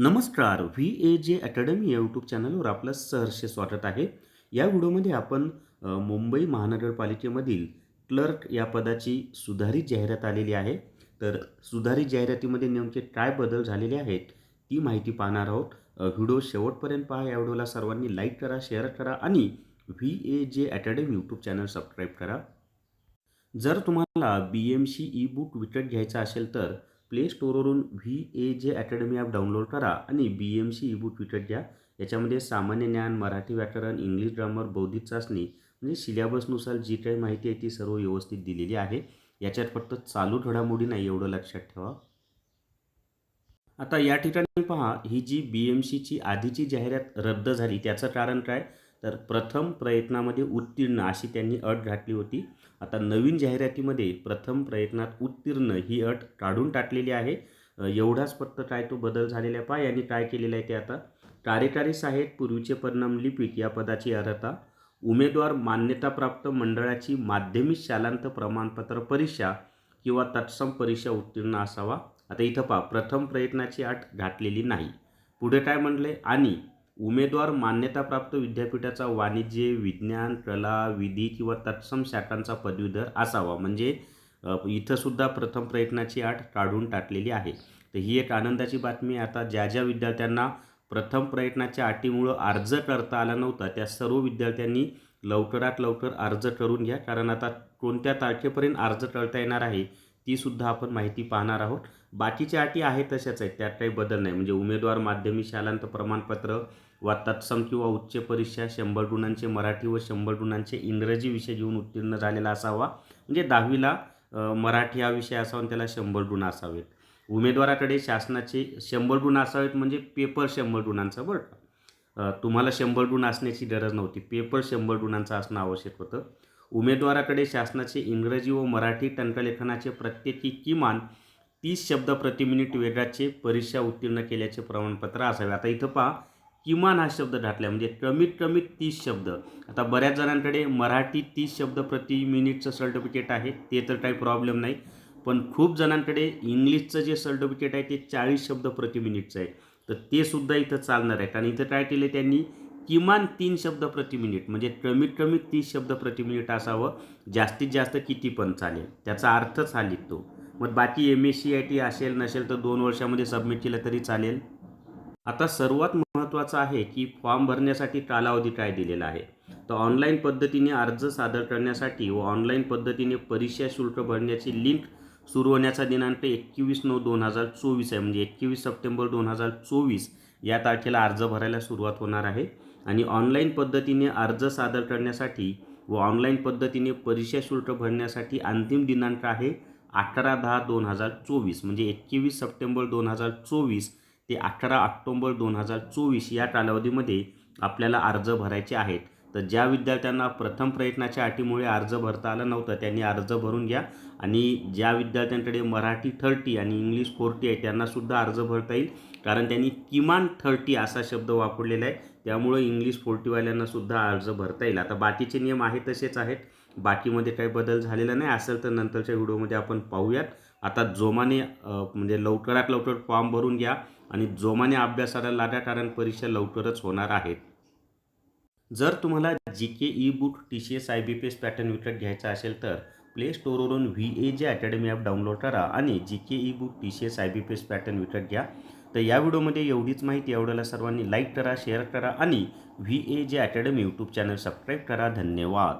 नमस्कार V A जे academy या यूट्यूब चॅनलवर आपलं सहर्ष स्वागत आहे. या व्हिडिओमध्ये आपण मुंबई महानगरपालिकेमधील क्लर्क या पदाची सुधारित जाहिरात आलेली आहे. तर सुधारित जाहिरातीमध्ये नेमके काय बदल झालेले आहेत ती माहिती पाहणार आहोत. व्हिडिओ शेवटपर्यंत पहा. या व्हिडिओला सर्वांनी लाईक करा शेअर करा आणि व्ही ए जे अकॅडमी यूट्यूब चॅनल सबस्क्राईब करा. जर तुम्हाला B M C E book विकत घ्यायचा असेल तर प्ले स्टोअरवरून व्ही ए जे अकॅडमी ॲप डाउनलोड करा आणि B M C E book विकत घ्या. याच्यामध्ये सामान्य ज्ञान मराठी व्याकरण इंग्लिश ग्रामर बौद्धिक चाचणी म्हणजे सिलेबसनुसार जी काही माहिती आहे ती सर्व व्यवस्थित दिलेली आहे. याच्यात फक्त चालू घडामोडी नाही एवढं लक्षात ठेवा. आता या ठिकाणी पहा ही जी बी एम सीची आधीची जाहिरात रद्द झाली त्याचं कारण काय? तर प्रथम प्रयत्नामध्ये उत्तीर्ण अशी त्यांनी अट घातली होती. आता नवीन जाहिरातीमध्ये प्रथम प्रयत्नात उत्तीर्ण ही अट काढून टाकलेली आहे. एवढाच फक्त काय तो बदल झालेला आहे यांनी काय केलेलं आहे ते आता कार्यकारी साहेब पूर्वीचे परिणाम लिपिक या पदाची अर्हता उमेदवार मान्यताप्राप्त मंडळाची माध्यमिक शालांत प्रमाणपत्र परीक्षा किंवा तत्सम परीक्षा उत्तीर्ण असावा. आता इथं पहा प्रथम प्रयत्नाची अट घातलेली नाही. पुढे काय म्हणले? आणि उमेदवार मान्यताप्राप्त विद्यापीठाचा वाणिज्य विज्ञान कला विधी किंवा तत्सम शाखांचा पदवीधर असावा. म्हणजे इथंसुद्धा प्रथम प्रयत्नाची आठ काढून टाकलेली आहे. तर ही एक आनंदाची बातमी आता ज्या ज्या विद्यार्थ्यांना प्रथम प्रयत्नाच्या अटीमुळं अर्ज करता आला नव्हता त्या सर्व विद्यार्थ्यांनी लवकरात लवकर अर्ज करून घ्या. कारण आता कोणत्या तारखेपर्यंत अर्ज करता येणार आहे तीसुद्धा आपण माहिती पाहणार आहोत. बाकीच्या अटी आहेत तशाच आहेत त्यात काही बदल नाही. म्हणजे उमेदवार माध्यमिक शालांत प्रमाणपत्र वा तत्सम किंवा उच्च परीक्षा शंभर गुणांचे मराठी व शंभर गुणांचे इंग्रजी विषय घेऊन उत्तीर्ण झालेला असावा. म्हणजे दहावीला मराठी हा विषय असावा आणि त्याला शंभर गुण असावेत. उमेदवाराकडे शासनाचे शंभर गुण असावेत म्हणजे पेपर शंभर गुणांचा बरं. का तुम्हाला शंभर गुण असण्याची गरज नव्हती. पेपर शंभर गुणांचा असणं आवश्यक होतं. उमेदवाराकडे शासनाचे इंग्रजी व मराठी टंकलेखनाचे प्रत्येकी किमान तीस शब्द प्रति मिनिट वेगाचे परीक्षा उत्तीर्ण केल्याचे प्रमाणपत्र असावे. आता इथं पहा किमान हा शब्द घातला म्हणजे कमीत कमी तीस शब्द. आता बऱ्याच जणांकडे मराठी तीस शब्द प्रति मिनिटचं सर्टिफिकेट आहे ते तर काही प्रॉब्लेम नाही. पण खूप जणांकडे इंग्लिशचं जे सर्टिफिकेट आहे ते चाळीस शब्द प्रति मिनिटचं आहे. तर ते सुद्धा इथं चालणार आहे कारण इथं काय केलं त्यांनी? किमान तीन शब्द प्रति मिनिट म्हणजे कमीत कमी तीस शब्द प्रति मिनिट असावं. जास्तीत जास्त किती पण चालेल. त्याचा अर्थच हा लिहितो. मग बाकी M S C I T असेल नसेल तर दोन वर्षामध्ये सबमिट केलं तरी चालेल. आता सर्वात महत्त्वाचं आहे की फॉर्म भरण्यासाठी कालावधी काय दिलेला आहे? तर ऑनलाईन पद्धतीने अर्ज सादर करण्यासाठी व ऑनलाईन पद्धतीने परीक्षा शुल्क भरण्याची लिंक सुरू होण्याचा दिनांक एकवीस नऊ दोन हजार चोवीस आहे. म्हणजे एकवीस सप्टेंबर दोन हजार चोवीस या तारखेला अर्ज भरायला सुरुवात होणार आहे. आणि ऑनलाईन पद्धतीने अर्ज सादर करण्यासाठी व ऑनलाईन पद्धतीने परीक्षा शुल्क भरण्यासाठी अंतिम दिनांक आहे अठरा दहा दोन हजार चोवीस. म्हणजे एकवीस सप्टेंबर दोन हजार चोवीस ते अठरा ऑक्टोंबर दोन हजार चोवीस या कालावधीमध्ये आपल्याला अर्ज भरायचे आहेत. तर ज्या विद्यार्थ्यांना प्रथम प्रयत्नाच्या अटीमुळे अर्ज भरता आला नव्हता त्यांनी अर्ज भरून घ्या. आणि ज्या विद्यार्थ्यांकडे मराठी थर्टी आणि इंग्लिश फोर्टी आहे त्यांनासुद्धा अर्ज भरता येईल. कारण त्यांनी किमान थर्टी असा शब्द वापरलेला आहे. त्यामुळं इंग्लिश फोर्टीवाल्यांनासुद्धा अर्ज भरता येईल. आता बाकीचे नियम आहेत तसेच आहेत. बाकीमध्ये काही बदल झालेला नाही. असेल तर नंतरच्या व्हिडिओमध्ये आपण पाहूयात. आता जोमाने म्हणजे लवकरात लवकर फॉर्म भरून घ्या. आणि जोमाने अभ्यासाला लागा कारण परीक्षा लवकरच होणार आहेत जर तुम्हाला G K E book T C S I B P S pattern विकत घ्यायचा असेल तर प्ले स्टोअरवरून व्ही ए जे अकॅडमी ॲप डाउनलोड करा आणि G K E book T C S I B P S pattern विकत घ्या. तर या व्हिडिओमध्ये एवढीच माहिती एवढ्याला सर्वांनी लाईक करा शेअर करा आणि व्ही ए जे अकॅडमी यूट्यूब चॅनल सबस्क्राईब करा. धन्यवाद.